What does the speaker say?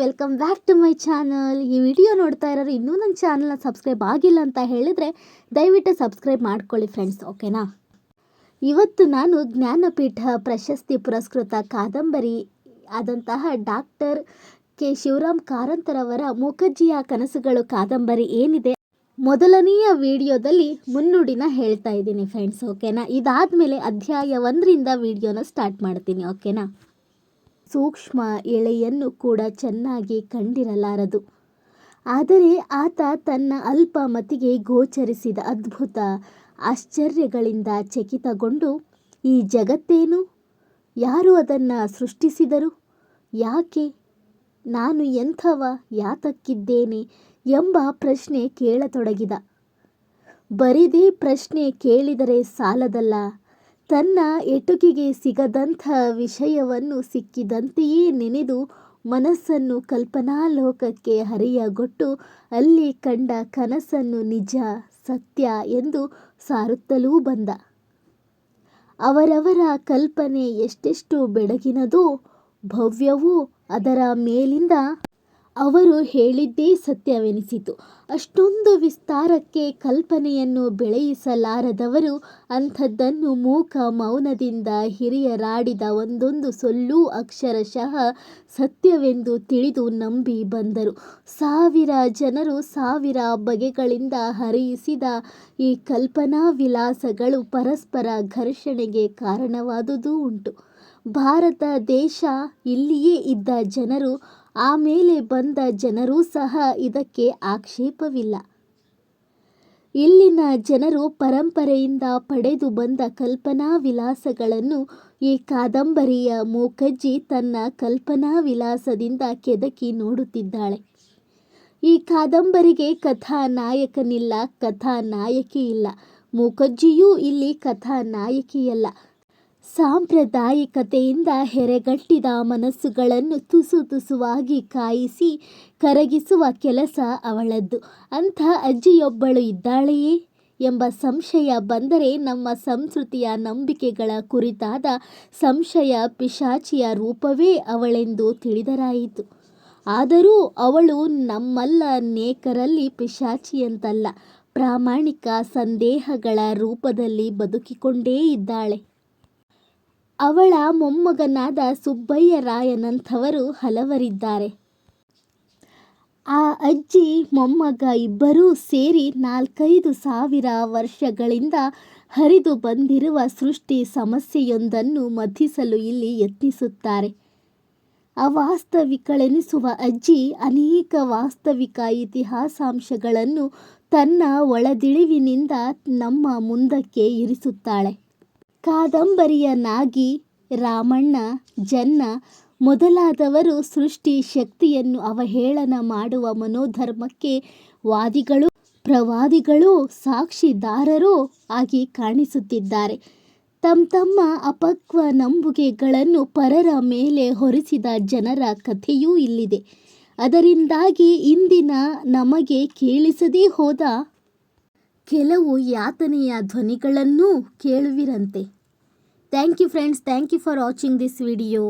Welcome back to my channel. ಈ video ನೋಡ್ತಾ ಇರೋರು ಇನ್ನೂ ನನ್ನ ಚಾನಲ್ನ ಸಬ್ಸ್ಕ್ರೈಬ್ ಆಗಿಲ್ಲ ಅಂತ ಹೇಳಿದರೆ ದಯವಿಟ್ಟು ಸಬ್ಸ್ಕ್ರೈಬ್ ಮಾಡ್ಕೊಳ್ಳಿ ಫ್ರೆಂಡ್ಸ್, ಓಕೆನಾ? ಇವತ್ತು ನಾನು ಜ್ಞಾನಪೀಠ ಪ್ರಶಸ್ತಿ ಪುರಸ್ಕೃತ ಕಾದಂಬರಿ ಆದಂತಹ ಡಾಕ್ಟರ್ ಕೆ. ಶಿವರಾಮ್ ಕಾರಂತರವರ ಮೂಕಜ್ಜಿಯ ಕನಸುಗಳು ಕಾದಂಬರಿ ಏನಿದೆ ಮೊದಲನೆಯ ವಿಡಿಯೋದಲ್ಲಿ ಮುನ್ನುಡಿನ ಹೇಳ್ತಾ ಇದ್ದೀನಿ ಫ್ರೆಂಡ್ಸ್, ಓಕೆನಾ? ಇದಾದ ಮೇಲೆ ಅಧ್ಯಾಯ ಒಂದರಿಂದ ವಿಡಿಯೋನ ಸ್ಟಾರ್ಟ್ ಮಾಡ್ತೀನಿ, ಓಕೆನಾ? ಸೂಕ್ಷ್ಮ ಎಳೆಯನ್ನು ಕೂಡ ಚೆನ್ನಾಗಿ ಕಂಡಿರಲಾರದು. ಆದರೆ ಆತ ತನ್ನ ಅಲ್ಪ ಮತಿಗೆ ಗೋಚರಿಸಿದ ಅದ್ಭುತ ಆಶ್ಚರ್ಯಗಳಿಂದ ಚಕಿತಗೊಂಡು, ಈ ಜಗತ್ತೇನು? ಯಾರು ಅದನ್ನು ಸೃಷ್ಟಿಸಿದರು? ಯಾಕೆ? ನಾನು ಎಂಥವ ಯಾತಕ್ಕಿದ್ದೇನೆ? ಎಂಬ ಪ್ರಶ್ನೆ ಕೇಳತೊಡಗಿದ. ಬರಿದೇ ಪ್ರಶ್ನೆ ಕೇಳಿದರೆ ಸಾಲದಲ್ಲ. ತನ್ನ ಎಟುಕಿಗೆ ಸಿಗದಂಥ ವಿಷಯವನ್ನು ಸಿಕ್ಕಿದಂತೆಯೇ ನೆನೆದು ಮನಸ್ಸನ್ನು ಕಲ್ಪನಾಲೋಕಕ್ಕೆ ಹರಿಯಗೊಟ್ಟು ಅಲ್ಲಿ ಕಂಡ ಕನಸನ್ನು ನಿಜ, ಸತ್ಯ ಎಂದು ಸಾರುತ್ತಲೂ ಬಂದ. ಅವರವರ ಕಲ್ಪನೆ ಎಷ್ಟೆಷ್ಟು ಬೆಳಗಿನದೋ ಭವ್ಯವೋ ಅದರ ಮೇಲಿಂದ ಅವರು ಹೇಳಿದ್ದೇ ಸತ್ಯವೆನಿಸಿತು. ಅಷ್ಟೊಂದು ವಿಸ್ತಾರಕ್ಕೆ ಕಲ್ಪನೆಯನ್ನು ಬೆಳೆಯಿಸಲಾರದವರು ಅಂಥದ್ದನ್ನು ಮೂಕ ಮೌನದಿಂದ ಹಿರಿಯರಾಡಿದ ಒಂದೊಂದು ಸೊಲ್ಲೂ ಅಕ್ಷರಶಃ ಸತ್ಯವೆಂದು ತಿಳಿದು ನಂಬಿ ಬಂದರು. ಸಾವಿರ ಜನರು ಸಾವಿರ ಬಗೆಗಳಿಂದ ಹರಿಯಿಸಿದ ಈ ಕಲ್ಪನಾ ವಿಲಾಸಗಳು ಪರಸ್ಪರ ಘರ್ಷಣೆಗೆ ಕಾರಣವಾದುದೂ ಉಂಟು. ಭಾರತ ದೇಶ ಇಲ್ಲಿಯೇ ಇದ್ದ ಜನರು ಆಮೇಲೆ ಬಂದ ಜನರೂ ಸಹ ಇದಕ್ಕೆ ಆಕ್ಷೇಪವಿಲ್ಲ. ಇಲ್ಲಿನ ಜನರು ಪರಂಪರೆಯಿಂದ ಪಡೆದು ಬಂದ ಕಲ್ಪನಾ ವಿಲಾಸಗಳನ್ನು ಈ ಕಾದಂಬರಿಯ ಮೂಕಜ್ಜಿ ತನ್ನ ಕಲ್ಪನಾ ವಿಲಾಸದಿಂದ ಕೆದಕಿ ನೋಡುತ್ತಿದ್ದಾಳೆ. ಈ ಕಾದಂಬರಿಗೆ ಕಥಾನಾಯಕನಿಲ್ಲ ಕಥಾನಾಯಕಿ ಇಲ್ಲ ಮೂಕಜ್ಜಿಯೂ ಇಲ್ಲಿ ಕಥಾನಾಯಕಿಯಲ್ಲ. ಸಾಂಪ್ರದಾಯಿಕತೆಯಿಂದ ಹೆರೆಗಟ್ಟಿದ ಮನಸ್ಸುಗಳನ್ನು ತುಸು ತುಸುವಾಗಿ ಕಾಯಿಸಿ ಕರಗಿಸುವ ಕೆಲಸ ಅವಳದ್ದು. ಅಂಥ ಅಜ್ಜಿಯೊಬ್ಬಳು ಇದ್ದಾಳೆಯೇ ಎಂಬ ಸಂಶಯ ಬಂದರೆ ನಮ್ಮ ಸಂಸ್ಕೃತಿಯ ನಂಬಿಕೆಗಳ ಕುರಿತಾದ ಸಂಶಯ ಪಿಶಾಚಿಯ ರೂಪವೇ ಅವಳೆಂದು ತಿಳಿದರಾಯಿತು. ಆದರೂ ಅವಳು ನಮ್ಮಲ್ಲ ನೇಕರಲ್ಲಿ ಪಿಶಾಚಿಯಂತಲ್ಲ. ಪ್ರಾಮಾಣಿಕ ಸಂದೇಹಗಳ ರೂಪದಲ್ಲಿ ಬದುಕಿಕೊಂಡೇ ಇದ್ದಾಳೆ. ಅವಳ ಮೊಮ್ಮಗನಾದ ಸುಬ್ಬಯ್ಯರಾಯನಂಥವರು ಹಲವರಿದ್ದಾರೆ. ಆ ಅಜ್ಜಿ, ಮೊಮ್ಮಗ ಇಬ್ಬರೂ ಸೇರಿ ನಾಲ್ಕೈದು ಸಾವಿರ ವರ್ಷಗಳಿಂದ ಹರಿದು ಬಂದಿರುವ ಸೃಷ್ಟಿ ಸಮಸ್ಯೆಯೊಂದನ್ನು ಮಥಿಸಲು ಇಲ್ಲಿ ಯತ್ನಿಸುತ್ತಾರೆ. ಅವಾಸ್ತವಿಕಳೆನಿಸುವ ಅಜ್ಜಿ ಅನೇಕ ವಾಸ್ತವಿಕ ಇತಿಹಾಸಾಂಶಗಳನ್ನು ತನ್ನ ಒಳದಿಳಿವಿನಿಂದ ನಮ್ಮ ಮುಂದಕ್ಕೆ ಇರಿಸುತ್ತಾಳೆ. ಕಾದಂಬರಿಯ ನಾಗಿ ರಾಮಣ್ಣ, ಜನ್ನ ಮೊದಲಾದವರು ಸೃಷ್ಟಿ ಶಕ್ತಿಯನ್ನು ಅವಹೇಳನ ಮಾಡುವ ಮನೋಧರ್ಮಕ್ಕೆ ವಾದಿಗಳು, ಪ್ರವಾದಿಗಳು, ಸಾಕ್ಷಿದಾರರು ಆಗಿ ಕಾಣಿಸುತ್ತಿದ್ದಾರೆ. ತಮ್ಮ ತಮ್ಮ ಅಪಕ್ವ ನಂಬುಗೆಗಳನ್ನು ಪರರ ಮೇಲೆ ಹೊರಿಸಿದ ಜನರ ಕಥೆಯೂ ಇಲ್ಲಿದೆ. ಅದರಿಂದಾಗಿ ಇಂದಿನ ನಮಗೆ ಕೇಳಿಸದೇ ಹೋದ ಕೆಲವು ಯಾತನೆಯ ಧ್ವನಿಗಳನ್ನೂ ಕೇಳುವಿರಂತೆ. Thank you friends thank you for watching this video